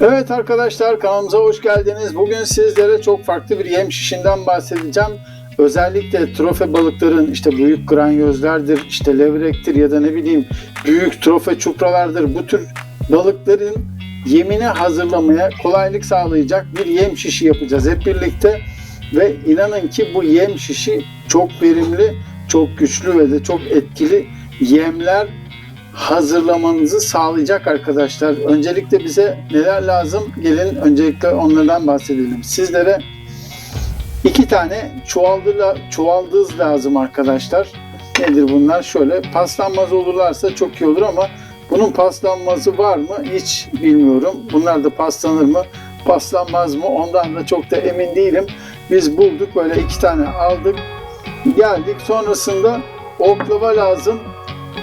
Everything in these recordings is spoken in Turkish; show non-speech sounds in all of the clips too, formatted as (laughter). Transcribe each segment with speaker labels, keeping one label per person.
Speaker 1: Evet arkadaşlar kanalımıza hoş geldiniz. Bugün sizlere çok farklı bir yem şişinden bahsedeceğim. Özellikle trofe balıkların işte büyük granyozlardır, işte levrektir ya da ne bileyim büyük trofe çupralardır. Bu tür balıkların yemini hazırlamaya kolaylık sağlayacak bir yem şişi yapacağız hep birlikte. Ve inanın ki bu yem şişi çok verimli, çok güçlü ve de çok etkili yemler hazırlamanızı sağlayacak arkadaşlar. Öncelikle bize neler lazım? Gelin öncelikle onlardan bahsedelim. Sizlere iki tane çuvaldıla, çuvaldız lazım arkadaşlar. Nedir bunlar? Şöyle paslanmaz olurlarsa çok iyi olur ama bunun paslanmazı var mı? Hiç bilmiyorum. Bunlar da paslanır mı? Paslanmaz mı? Ondan da çok da emin değilim. Biz bulduk böyle iki tane aldık. Geldik. Sonrasında oklava lazım.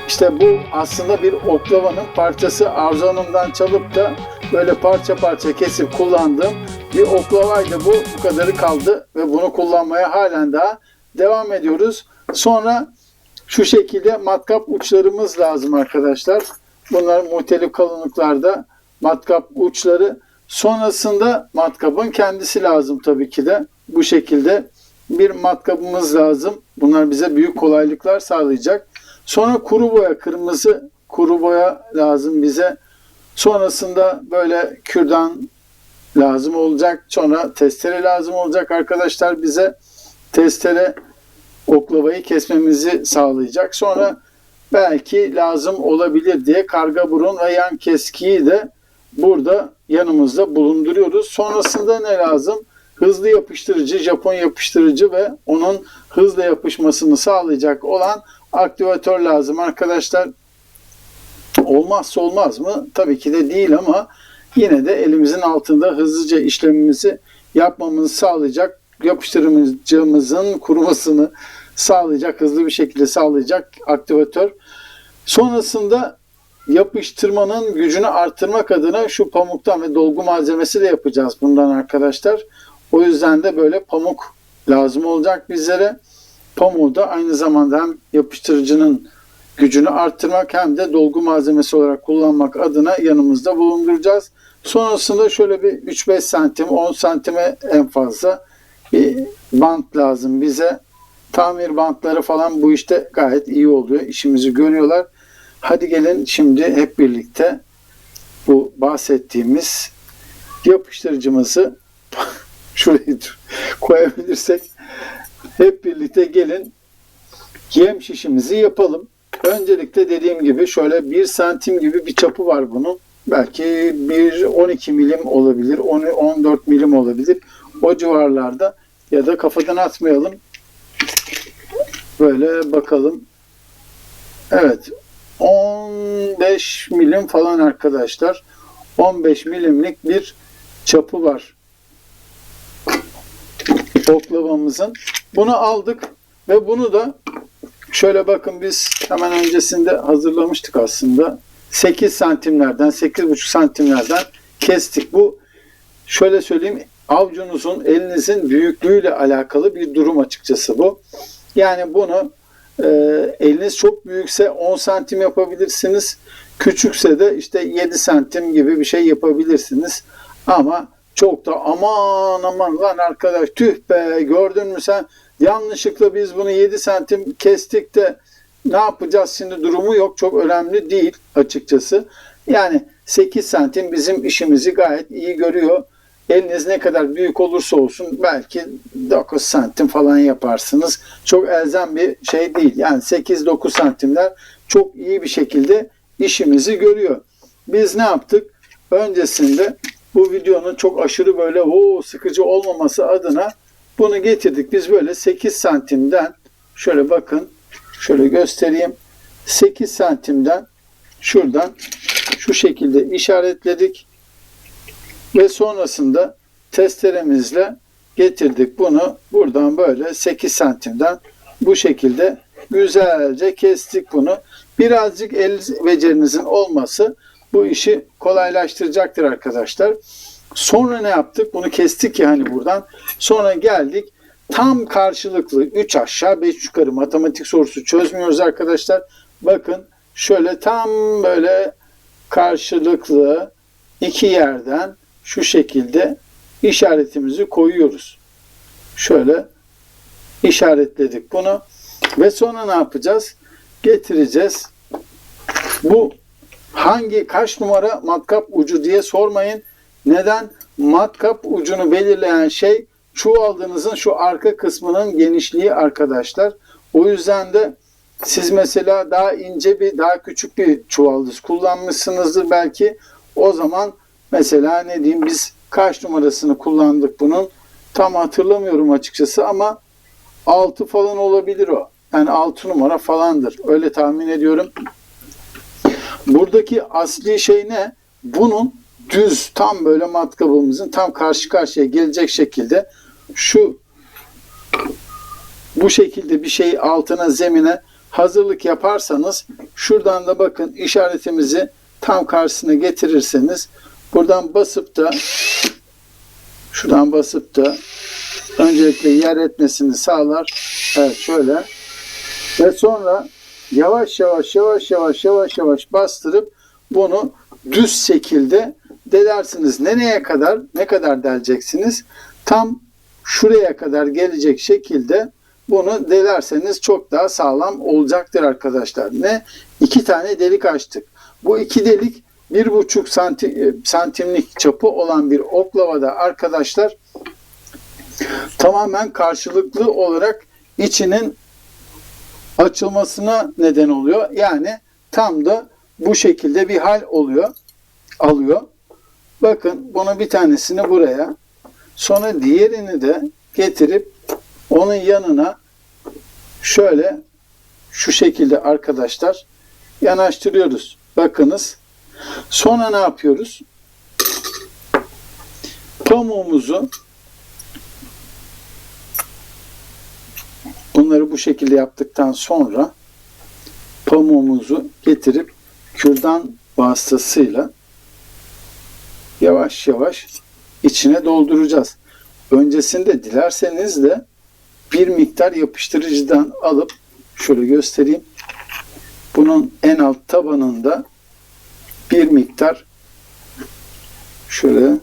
Speaker 1: İşte bu aslında bir oklavanın parçası Arzu Hanım'dan çalıp da böyle parça parça kesip kullandığım bir oklavaydı bu. Bu kadarı kaldı ve bunu kullanmaya halen daha devam ediyoruz. Sonra şu şekilde matkap uçlarımız lazım arkadaşlar. Bunlar muhtelif kalınlıklarda matkap uçları. Sonrasında matkapın kendisi lazım tabii ki de. Bu şekilde bir matkabımız lazım. Bunlar bize büyük kolaylıklar sağlayacak. Sonra kuru boya, kırmızı kuru boya lazım bize. Sonrasında böyle kürdan lazım olacak. Sonra testere lazım olacak arkadaşlar bize. Testere oklavayı kesmemizi sağlayacak. Sonra belki lazım olabilir diye karga burun ve yan keskiyi de burada yanımızda bulunduruyoruz. Sonrasında ne lazım? Hızlı yapıştırıcı, Japon yapıştırıcı ve onun hızla yapışmasını sağlayacak olan aktivatör lazım arkadaşlar. Olmazsa olmaz mı? Tabii ki de değil ama yine de elimizin altında hızlıca işlemimizi yapmamızı sağlayacak yapıştırıcımızın kurumasını sağlayacak, hızlı bir şekilde sağlayacak aktivatör. Sonrasında yapıştırmanın gücünü artırmak adına şu pamuktan ve dolgu malzemesi de yapacağız bundan arkadaşlar. O yüzden de böyle pamuk lazım olacak bizlere. Pamuğu da aynı zamanda hem yapıştırıcının gücünü arttırmak hem de dolgu malzemesi olarak kullanmak adına yanımızda bulunduracağız. Sonrasında şöyle bir 3-5 santim, 10 santime en fazla bir bant lazım bize. Tamir bantları falan bu işte gayet iyi oluyor. İşimizi görüyorlar. Hadi gelin şimdi hep birlikte bu bahsettiğimiz yapıştırıcımızı şuraya koyabilirsek hep birlikte gelin yem şişimizi yapalım. Öncelikle dediğim gibi şöyle 1 santim gibi bir çapı var bunun. Belki 1 12 milim olabilir, 10 14 milim olabilir. O civarlarda ya da kafadan atmayalım. Böyle bakalım. Evet. 15 milim falan arkadaşlar. 15 milimlik bir çapı var oklavamızın. Bunu aldık ve bunu da şöyle bakın biz hemen öncesinde hazırlamıştık aslında. 8 santimlerden 8,5 santimlerden kestik. Bu şöyle söyleyeyim avcunuzun elinizin büyüklüğüyle alakalı bir durum açıkçası bu. Yani bunu e, eliniz çok büyükse 10 santim yapabilirsiniz. Küçükse de işte 7 santim gibi bir şey yapabilirsiniz. Ama çok da aman aman lan arkadaş tüh be gördün mü sen yanlışlıkla biz bunu 7 santim kestik de ne yapacağız şimdi durumu yok çok önemli değil açıkçası. Yani 8 santim bizim işimizi gayet iyi görüyor. Eliniz ne kadar büyük olursa olsun belki 9 santim falan yaparsınız. Çok elzem bir şey değil. Yani 8-9 santimler çok iyi bir şekilde işimizi görüyor. Biz ne yaptık? Öncesinde bu videonun çok aşırı böyle o sıkıcı olmaması adına bunu getirdik. Biz böyle 8 santimden şöyle bakın şöyle göstereyim. 8 santimden şuradan şu şekilde işaretledik ve sonrasında testeremizle getirdik bunu buradan böyle 8 santimden bu şekilde güzelce kestik bunu. Birazcık el becerinizin olması bu işi kolaylaştıracaktır arkadaşlar. Sonra ne yaptık? Bunu kestik yani buradan. Sonra geldik tam karşılıklı 3 aşağı 5 yukarı matematik sorusu çözmüyoruz arkadaşlar. Bakın şöyle tam böyle karşılıklı iki yerden şu şekilde işaretimizi koyuyoruz. Şöyle işaretledik bunu ve sonra ne yapacağız? Getireceğiz. Bu hangi kaç numara matkap ucu diye sormayın. Neden? Matkap ucunu belirleyen şey çuvaldığınızın şu arka kısmının genişliği arkadaşlar. O yüzden de siz mesela daha ince bir, daha küçük bir çuvaldız kullanmışsınızdır belki. O zaman mesela ne diyeyim biz kaç numarasını kullandık bunun tam hatırlamıyorum açıkçası ama 6 falan olabilir o. Yani 6 numara falandır. Öyle tahmin ediyorum. Buradaki asli şey ne? Bunun düz tam böyle matkabımızın tam karşı karşıya gelecek şekilde şu bu şekilde bir şey altına zemine hazırlık yaparsanız şuradan da bakın işaretimizi tam karşısına getirirseniz buradan basıp da şuradan basıp da öncelikle yer etmesini sağlar. Evet şöyle ve sonra yavaş yavaş yavaş yavaş yavaş yavaş bastırıp bunu düz şekilde delersiniz. Nereye kadar? Ne kadar deleceksiniz? Tam şuraya kadar gelecek şekilde bunu delerseniz çok daha sağlam olacaktır arkadaşlar. Ne? İki tane delik açtık. Bu iki delik bir buçuk santim, santimlik çapı olan bir oklavada arkadaşlar tamamen karşılıklı olarak içinin açılmasına neden oluyor. Yani tam da bu şekilde bir hal oluyor, alıyor. Bakın bunu bir tanesini buraya, sonra diğerini de getirip onun yanına şöyle şu şekilde arkadaşlar yanaştırıyoruz. Bakınız. Sonra ne yapıyoruz? Pamuğumuzu bunları bu şekilde yaptıktan sonra pamuğumuzu getirip kürdan vasıtasıyla yavaş yavaş içine dolduracağız. Öncesinde dilerseniz de bir miktar yapıştırıcıdan alıp şöyle göstereyim. Bunun en alt tabanında bir miktar şöyle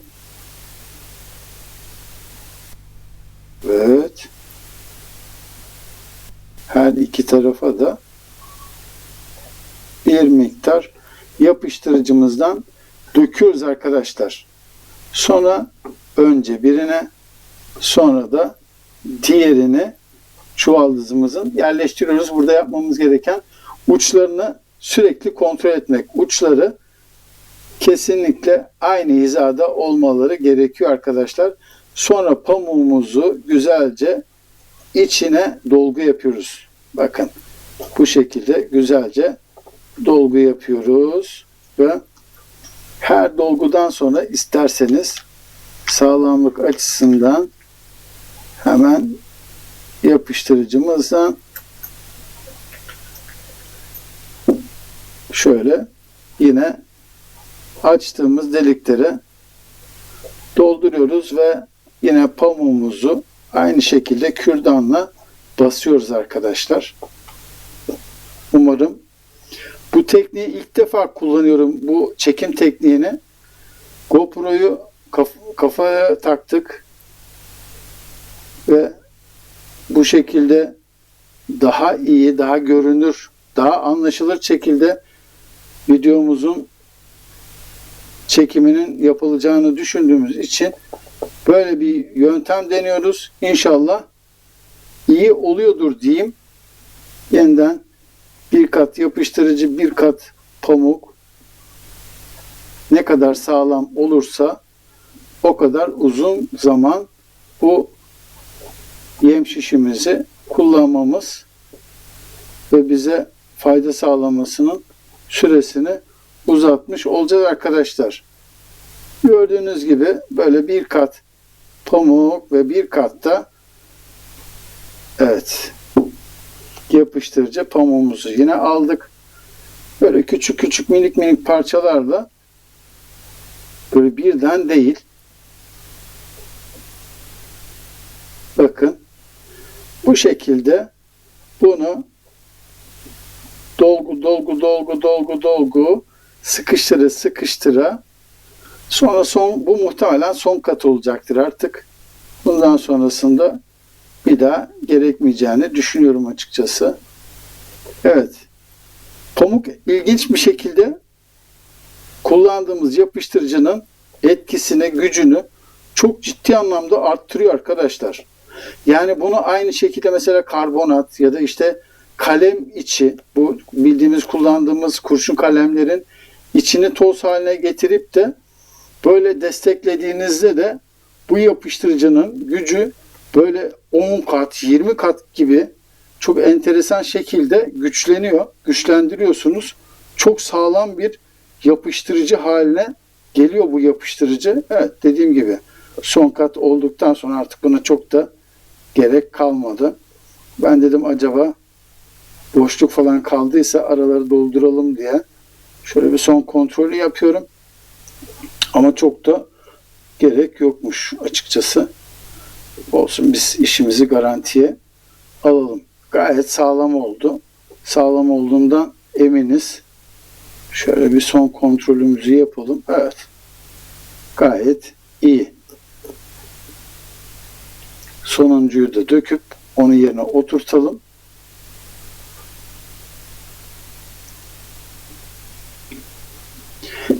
Speaker 1: evet her iki tarafa da bir miktar yapıştırıcımızdan döküyoruz arkadaşlar. Sonra önce birine sonra da diğerini çuvaldızımızın yerleştiriyoruz. Burada yapmamız gereken uçlarını sürekli kontrol etmek. Uçları kesinlikle aynı hizada olmaları gerekiyor arkadaşlar. Sonra pamuğumuzu güzelce içine dolgu yapıyoruz. Bakın bu şekilde güzelce dolgu yapıyoruz ve her dolgudan sonra isterseniz sağlamlık açısından hemen yapıştırıcımızdan şöyle yine açtığımız delikleri dolduruyoruz ve yine pamuğumuzu aynı şekilde kürdanla basıyoruz arkadaşlar. Umarım bu tekniği ilk defa kullanıyorum. Bu çekim tekniğini. GoPro'yu kaf kafaya taktık ve bu şekilde daha iyi, daha görünür, daha anlaşılır şekilde videomuzun çekiminin yapılacağını düşündüğümüz için böyle bir yöntem deniyoruz. İnşallah iyi oluyordur diyeyim. Yeniden bir kat yapıştırıcı, bir kat pamuk ne kadar sağlam olursa o kadar uzun zaman bu yem şişimizi kullanmamız ve bize fayda sağlamasının süresini uzatmış olacağız arkadaşlar. Gördüğünüz gibi böyle bir kat pamuk ve bir katta evet yapıştırıcı pamuğumuzu yine aldık. Böyle küçük küçük minik minik parçalarla böyle birden değil. Bakın bu şekilde bunu dolgu dolgu dolgu dolgu dolgu sıkıştıra sıkıştıra Sonra son bu muhtemelen son kat olacaktır artık. Bundan sonrasında bir daha gerekmeyeceğini düşünüyorum açıkçası. Evet. Pamuk ilginç bir şekilde kullandığımız yapıştırıcının etkisini, gücünü çok ciddi anlamda arttırıyor arkadaşlar. Yani bunu aynı şekilde mesela karbonat ya da işte kalem içi bu bildiğimiz kullandığımız kurşun kalemlerin içini toz haline getirip de böyle desteklediğinizde de bu yapıştırıcının gücü böyle 10 kat, 20 kat gibi çok enteresan şekilde güçleniyor. Güçlendiriyorsunuz. Çok sağlam bir yapıştırıcı haline geliyor bu yapıştırıcı. Evet dediğim gibi son kat olduktan sonra artık buna çok da gerek kalmadı. Ben dedim acaba boşluk falan kaldıysa araları dolduralım diye şöyle bir son kontrolü yapıyorum. Ama çok da gerek yokmuş açıkçası. Olsun biz işimizi garantiye alalım. Gayet sağlam oldu. Sağlam olduğundan eminiz. Şöyle bir son kontrolümüzü yapalım. Evet. Gayet iyi. Sonuncuyu da döküp onu yerine oturtalım.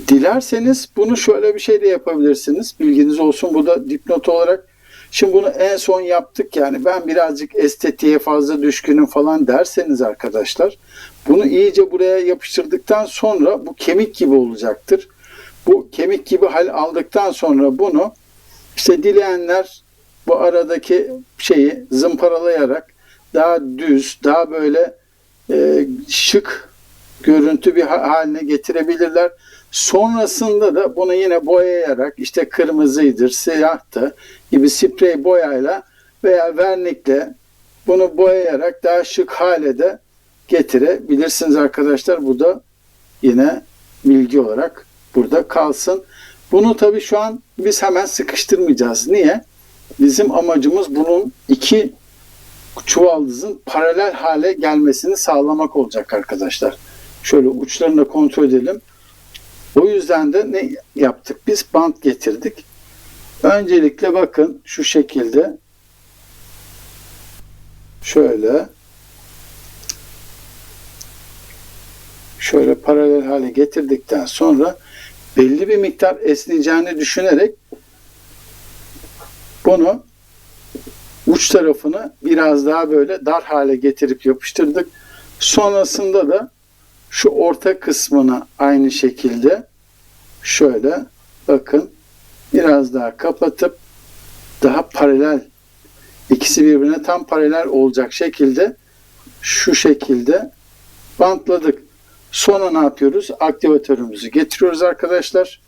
Speaker 1: Dilerseniz bunu şöyle bir şey de yapabilirsiniz. Bilginiz olsun bu da dipnot olarak. Şimdi bunu en son yaptık yani ben birazcık estetiğe fazla düşkünüm falan derseniz arkadaşlar bunu iyice buraya yapıştırdıktan sonra bu kemik gibi olacaktır. Bu kemik gibi hal aldıktan sonra bunu işte dileyenler bu aradaki şeyi zımparalayarak daha düz, daha böyle e, şık görüntü bir haline getirebilirler. Sonrasında da bunu yine boyayarak işte kırmızıydır, siyahtı gibi sprey boyayla veya vernikle bunu boyayarak daha şık hale de getirebilirsiniz arkadaşlar. Bu da yine bilgi olarak burada kalsın. Bunu tabii şu an biz hemen sıkıştırmayacağız. Niye? Bizim amacımız bunun iki çuvaldızın paralel hale gelmesini sağlamak olacak arkadaşlar. Şöyle uçlarını da kontrol edelim. O yüzden de ne yaptık? Biz bant getirdik. Öncelikle bakın şu şekilde şöyle şöyle paralel hale getirdikten sonra belli bir miktar esneyeceğini düşünerek bunu uç tarafını biraz daha böyle dar hale getirip yapıştırdık. Sonrasında da şu orta kısmına aynı şekilde şöyle bakın biraz daha kapatıp daha paralel ikisi birbirine tam paralel olacak şekilde şu şekilde bantladık. Sonra ne yapıyoruz? Aktivatörümüzü getiriyoruz arkadaşlar.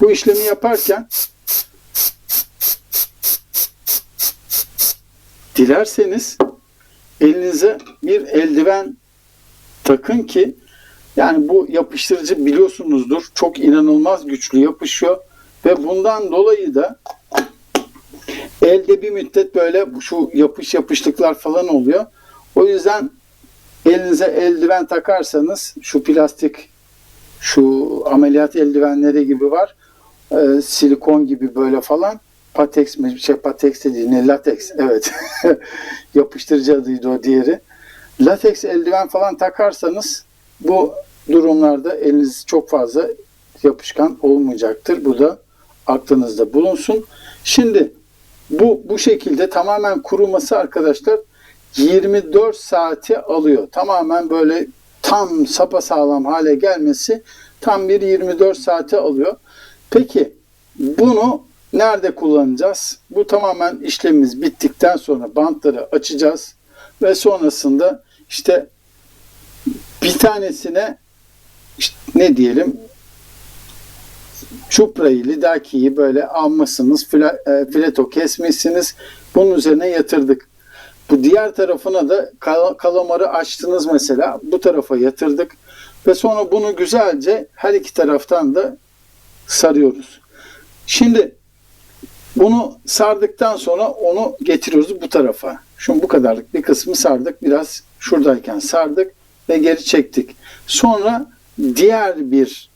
Speaker 1: Bu işlemi yaparken dilerseniz elinize bir eldiven takın ki yani bu yapıştırıcı biliyorsunuzdur çok inanılmaz güçlü yapışıyor ve bundan dolayı da elde bir müddet böyle şu yapış yapışlıklar falan oluyor. O yüzden elinize eldiven takarsanız şu plastik şu ameliyat eldivenleri gibi var. E, silikon gibi böyle falan. Patex mi? Şey Patex de değil. Ne? Latex. Evet. (laughs) Yapıştırıcı adıydı o diğeri. Latex eldiven falan takarsanız bu durumlarda eliniz çok fazla yapışkan olmayacaktır. Bu da aklınızda bulunsun. Şimdi bu bu şekilde tamamen kuruması arkadaşlar 24 saati alıyor. Tamamen böyle tam sapasağlam hale gelmesi tam bir 24 saati alıyor. Peki bunu nerede kullanacağız? Bu tamamen işlemimiz bittikten sonra bantları açacağız ve sonrasında işte bir tanesine işte ne diyelim çuprayı, lidakiyi böyle almışsınız, fileto kesmişsiniz. Bunun üzerine yatırdık. Bu diğer tarafına da kal kalamarı açtınız mesela. Bu tarafa yatırdık. Ve sonra bunu güzelce her iki taraftan da sarıyoruz. Şimdi bunu sardıktan sonra onu getiriyoruz bu tarafa. Şu bu kadarlık bir kısmı sardık. Biraz şuradayken sardık ve geri çektik. Sonra diğer bir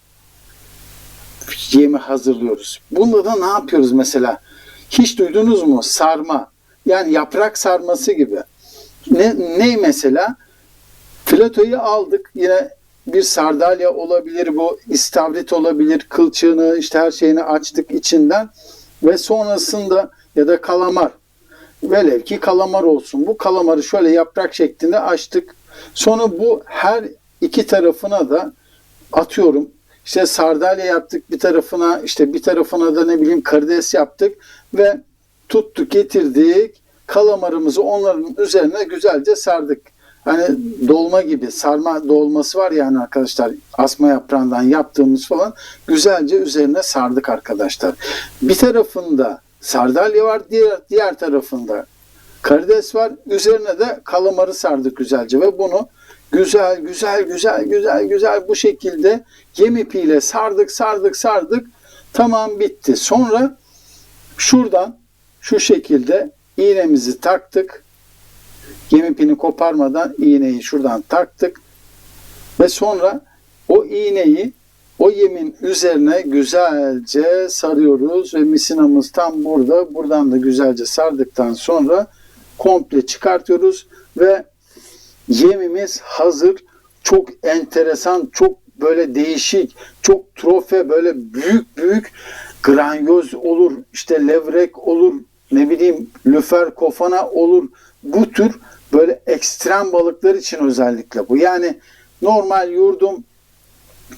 Speaker 1: yemi hazırlıyoruz. Bunda da ne yapıyoruz mesela? Hiç duydunuz mu? Sarma. Yani yaprak sarması gibi. Ne, ne mesela? Filetoyu aldık. Yine bir sardalya olabilir bu, istavrit olabilir, kılçığını işte her şeyini açtık içinden ve sonrasında ya da kalamar. Velev ki kalamar olsun. Bu kalamarı şöyle yaprak şeklinde açtık. Sonra bu her iki tarafına da atıyorum. İşte sardalya yaptık bir tarafına, işte bir tarafına da ne bileyim karides yaptık ve tuttuk getirdik. Kalamarımızı onların üzerine güzelce sardık. Hani dolma gibi sarma dolması var yani arkadaşlar asma yaprağından yaptığımız falan güzelce üzerine sardık arkadaşlar. Bir tarafında sardalya var diğer, diğer tarafında karides var üzerine de kalamarı sardık güzelce ve bunu güzel güzel güzel güzel güzel bu şekilde yem ipiyle sardık sardık sardık tamam bitti. Sonra şuradan şu şekilde iğnemizi taktık. Yem ipini koparmadan iğneyi şuradan taktık. Ve sonra o iğneyi o yemin üzerine güzelce sarıyoruz ve misinamız tam burada. Buradan da güzelce sardıktan sonra komple çıkartıyoruz ve yemimiz hazır. Çok enteresan, çok böyle değişik, çok trofe böyle büyük büyük granyoz olur, işte levrek olur, ne bileyim lüfer kofana olur. Bu tür böyle ekstrem balıklar için özellikle bu. Yani normal yurdum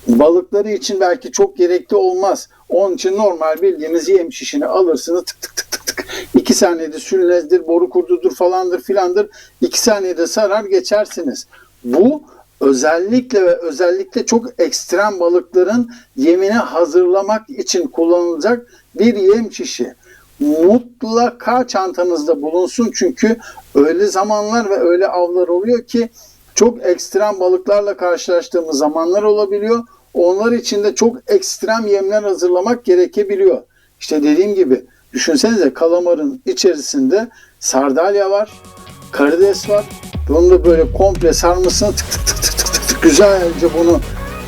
Speaker 1: balıkları için belki çok gerekli olmaz. Onun için normal bildiğiniz yem şişini alırsınız tık tık tık tık tık. İki saniyede sülnezdir, boru kurdudur falandır filandır. İki saniyede sarar geçersiniz. Bu özellikle ve özellikle çok ekstrem balıkların yemini hazırlamak için kullanılacak bir yem şişi. Mutlaka çantanızda bulunsun çünkü öyle zamanlar ve öyle avlar oluyor ki çok ekstrem balıklarla karşılaştığımız zamanlar olabiliyor. Onlar için de çok ekstrem yemler hazırlamak gerekebiliyor. İşte dediğim gibi düşünsenize kalamarın içerisinde sardalya var, karides var. Bunu da böyle komple sarmasını tık tık tık tık tık tık, güzelce bunu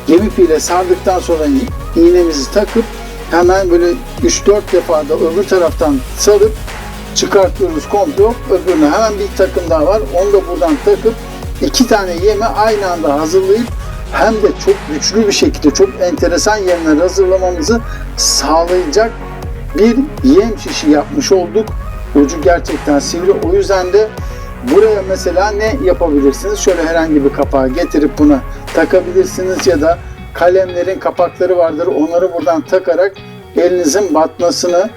Speaker 1: yem ipiyle sardıktan sonra iğnemizi takıp hemen böyle 3-4 defa da öbür taraftan sarıp çıkartıyoruz komple hop öbürüne hemen bir takım daha var onu da buradan takıp iki tane yeme aynı anda hazırlayıp hem de çok güçlü bir şekilde çok enteresan yemler hazırlamamızı sağlayacak bir yem şişi yapmış olduk. Ucu gerçekten sivri. O yüzden de buraya mesela ne yapabilirsiniz? Şöyle herhangi bir kapağı getirip buna takabilirsiniz ya da kalemlerin kapakları vardır. Onları buradan takarak elinizin batmasını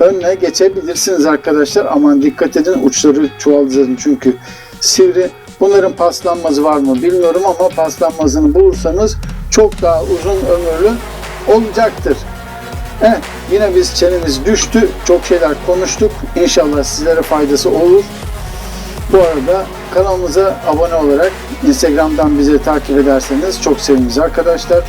Speaker 1: önüne geçebilirsiniz arkadaşlar. Aman dikkat edin uçları çuvalcının çünkü sivri. Bunların paslanmazı var mı bilmiyorum ama paslanmazını bulursanız çok daha uzun ömürlü olacaktır. Evet, yine biz çenemiz düştü. Çok şeyler konuştuk. İnşallah sizlere faydası olur. Bu arada kanalımıza abone olarak Instagram'dan bizi takip ederseniz çok seviniriz arkadaşlar.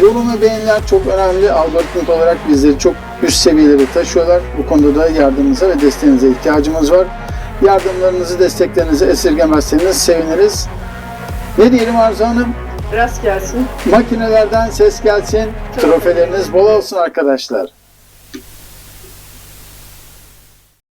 Speaker 1: Yorum ve beğeniler çok önemli. Algoritmik olarak bizleri çok üst seviyelere taşıyorlar. Bu konuda da yardımınıza ve desteğinize ihtiyacımız var. Yardımlarınızı, desteklerinizi esirgemezseniz seviniriz. Ne diyelim Arzu Hanım?
Speaker 2: Rast gelsin.
Speaker 1: Makinelerden ses gelsin. Trofeleriniz bol olsun arkadaşlar.